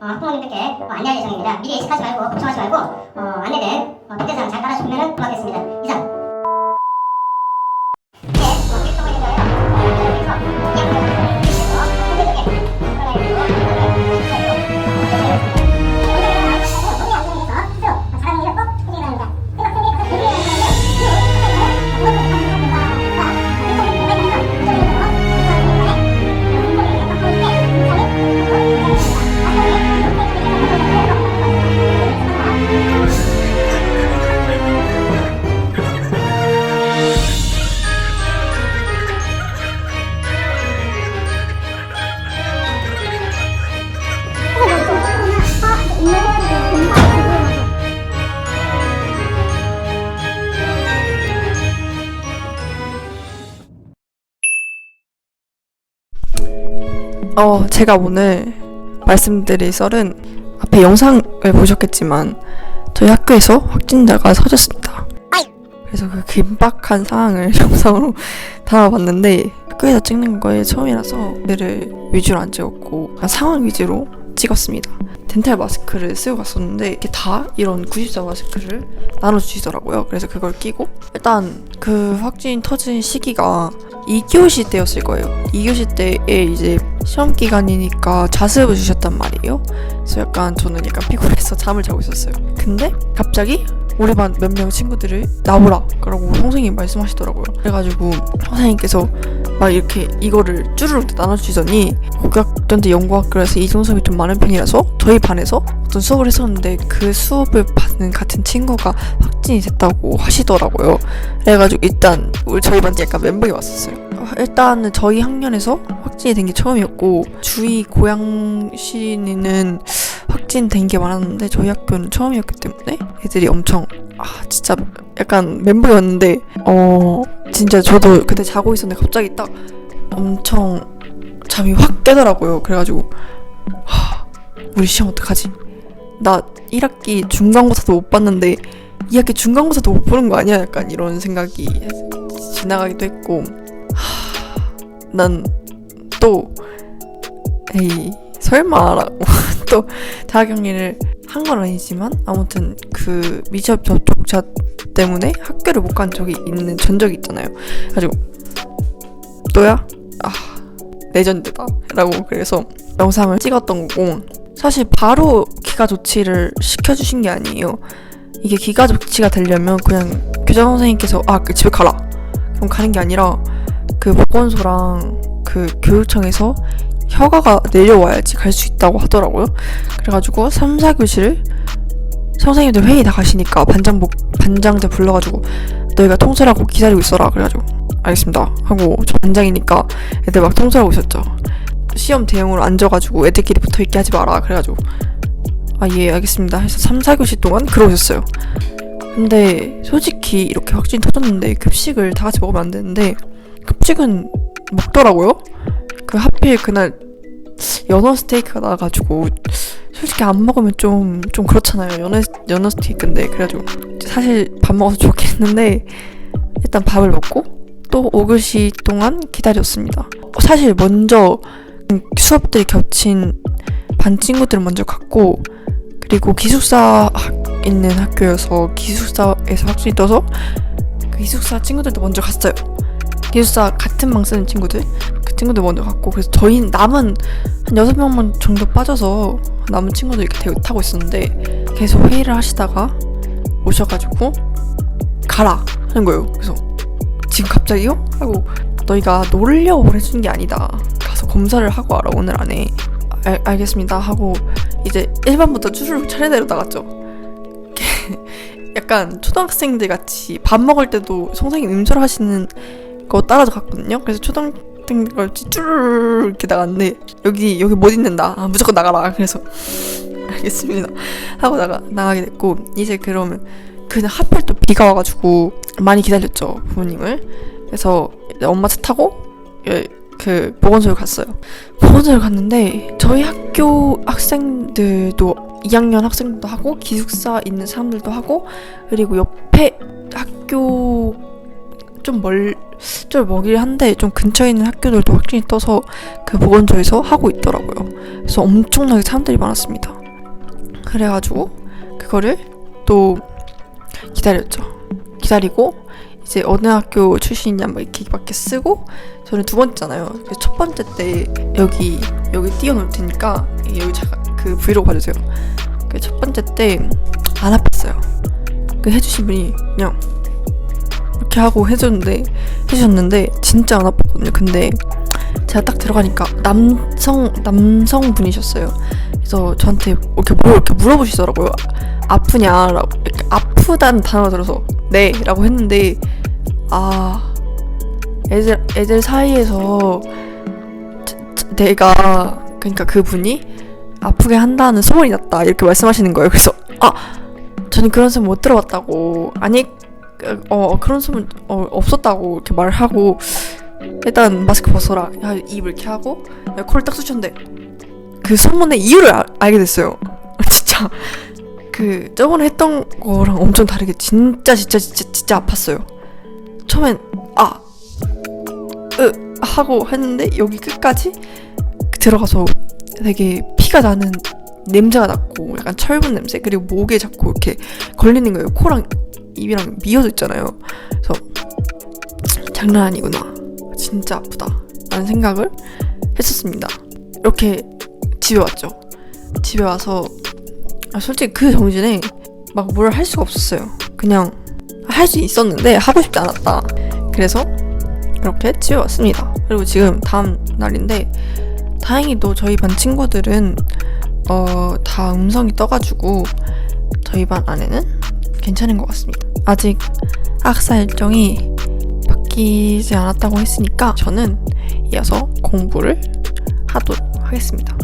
어, 학부모님들께 어, 안내할 예정입니다. 미리 예측하지 말고 걱정하지 말고 어, 안내된 어, 백대사항 잘 따라주시면 고맙겠습니다. 이상. 어, 제가 오늘 말씀드릴 썰은 앞에 영상을 보셨겠지만 저희 학교에서 확진자가 터졌습니다. 그래서 그 긴박한 상황을 영상으로 담아봤는데 학교에서 찍는 거에 처음이라서 그를 위주로 안 찍었고 그냥 상황 위주로 찍었습니다. 덴탈 마스크를 쓰고 갔었는데 이렇게 다 이런 94 마스크를 나눠주시더라고요. 그래서 그걸 끼고 일단 그 확진 터진 시기가 2교시 때였을 거예요. 2교시 때에 이제 시험 기간이니까 자습을 주셨단 말이에요. 그래서 약간 저는 약간 피곤해서 잠을 자고 있었어요. 근데 갑자기 우리 반 몇 명 친구들을 나오라 그러고 선생님이 말씀하시더라고요. 그래가지고 선생님께서 막 이렇게 이거를 쭈르륵 나눠주시더니 고교학년대 연구학교라서 이중섭이 좀 많은 편이라서 저희 반에서 어떤 수업을 했었는데 그 수업을 받는 같은 친구가 확진이 됐다고 하시더라고요. 그래가지고 일단 우리 저희 반에 약간 멘붕이 왔었어요. 어, 일단은 저희 학년에서 확진이 된 게 처음이었고 주위 고양시는 확진된 게 많았는데 저희 학교는 처음이었기 때문에 애들이 엄청 아 진짜 약간 멘붕이 왔는데 어 진짜 저도 그때 자고 있었는데 갑자기 딱 엄청 잠이 확 깨더라고요. 그래가지고 하, 우리 시험 어떡하지? 나 1학기 중간고사도 못 봤는데 2학기 중간고사도 못 보는 거 아니야? 약간 이런 생각이 지나가기도 했고 난 또 에이 설마라고 또 대학경리를 한 건 아니지만 아무튼 그 미접 접촉자 때문에 학교를 못 간 적이 있는 전적이 있잖아요. 가지고 또야 아 레전드다 라고 그래서 영상을 찍었던 거고 사실 바로 기가 조치를 시켜주신 게 아니에요. 이게 기가 조치가 되려면 그냥 교장 선생님께서 아 그 집에 가라 그럼 가는 게 아니라 그 보건소랑 그 교육청에서 허가가 내려와야지 갈 수 있다고 하더라고요. 그래가지고 3, 4교시를 선생님들 회의 나가시니까 반장 반장들 불러가지고 너희가 통솔하고 기다리고 있어라 그래가지고 알겠습니다 하고 저 반장이니까 애들 막 통솔하고 있었죠. 시험 대응으로 앉아가지고 애들끼리 붙어있게 하지 마라 그래가지고 아 예 알겠습니다 해서 3, 4교시 동안 그러셨어요. 근데 솔직히 이렇게 확진 터졌는데 급식을 다 같이 먹으면 안 되는데 급식은 먹더라고요. 그 하필 그날 연어 스테이크가 나와가지고 솔직히 안 먹으면 좀 좀 그렇잖아요. 연어 연어 스테이크인데 그래가지고 사실 밥 먹어서 좋겠는데 일단 밥을 먹고 또 5교시 동안 기다렸습니다. 사실 먼저 수업들이 겹친 반 친구들은 먼저 갔고 그리고 기숙사 학- 있는 학교여서 기숙사에서 확진이 떠서 그 기숙사 친구들도 먼저 갔어요. 기숙사 같은 방 쓰는 친구들 그 친구들 먼저 갔고 그래서 저희 남은 한 여섯 명만 정도 빠져서 남은 친구들 이렇게 대- 타고 있었는데 계속 회의를 하시다가 오셔가지고 가라 하는 거예요. 그래서 지금 갑자기요? 하고 너희가 놀려고 보내주는 게 아니다. 가서 검사를 하고 와라 오늘 안에. 알, 알겠습니다 하고 이제 1반부터 쭈르륵 차례대로 나갔죠. 약간 초등학생들 같이 밥 먹을 때도 선생님 음절 하시는 거 따라서 갔거든요. 그래서 초등 학생들 같이 쭈르르 이렇게 나갔는데 여기 여기 못 있는다. 아, 무조건 나가라. 그래서 알겠습니다 하고 나가 나가게 됐고 이제 그러면 그날 하필 또 비가 와가지고 많이 기다렸죠 부모님을. 그래서 엄마 차 타고 예, 그 보건소를 갔어요. 보건소를 갔는데 저희 학교 학생들도 2학년 학생들도 하고 기숙사 있는 사람들도 하고 그리고 옆에 학교 좀 멀 좀 먹이를 한데 좀 근처에 있는 학교들도 확진이 떠서 그 보건소에서 하고 있더라고요. 그래서 엄청나게 사람들이 많았습니다. 그래가지고 그거를 또 기다렸죠. 기다리고 이제 어느 학교 출신이냐 뭐 이렇게 밖에 쓰고 저는 두 번째잖아요. 그래서 첫 번째 때 여기 여기 띄워놓을 테니까 여기 잠깐 그 브이로그 봐주세요. 그 첫 번째 때 안 아팠어요. 그 해주신 분이 그냥 이렇게 하고 해줬는데 해주셨는데 진짜 안 아팠거든요. 근데 제가 딱 들어가니까 남성 남성 분이셨어요. 그래서 저한테 이렇게 뭐 이렇게 물어보시더라고요. 아프냐라고 이렇게 아프다는 단어가 들어서 네라고 했는데 아 애들 애들 사이에서 내가 그러니까 그분이 아프게 한다는 소문이 났다 이렇게 말씀하시는 거예요. 그래서 아 저는 그런 소문 못 들어봤다고 아니 그, 어 그런 소문 어, 없었다고 이렇게 말하고 일단 마스크 벗어라 야, 입 이렇게 하고 야, 코를 딱 쑤셨는데 그 소문의 이유를 아- 알게 됐어요. 진짜 그 저번에 했던 거랑 엄청 다르게 진짜 진짜 진짜 진짜 아팠어요. 처음엔 아, 으 하고 했는데 여기 끝까지 들어가서 되게 피가 나는 냄새가 났고 약간 철분 냄새 그리고 목에 자꾸 이렇게 걸리는 거예요. 코랑 입이랑 미어져 있잖아요. 그래서 장난 아니구나. 진짜 아프다. 라는 생각을 했었습니다. 이렇게 집에 왔죠. 집에 와서 아, 솔직히 그 정신에 막 뭘 할 수가 없었어요. 그냥 할 수 있었는데 하고 싶지 않았다. 그래서 이렇게 집에 왔습니다. 그리고 지금 다음 날인데 다행히도 저희 반 친구들은 어, 다 음성이 떠가지고 저희 반 안에는 괜찮은 것 같습니다. 아직 학사 일정이 바뀌지 않았다고 했으니까 저는 이어서 공부를 하도록 하겠습니다.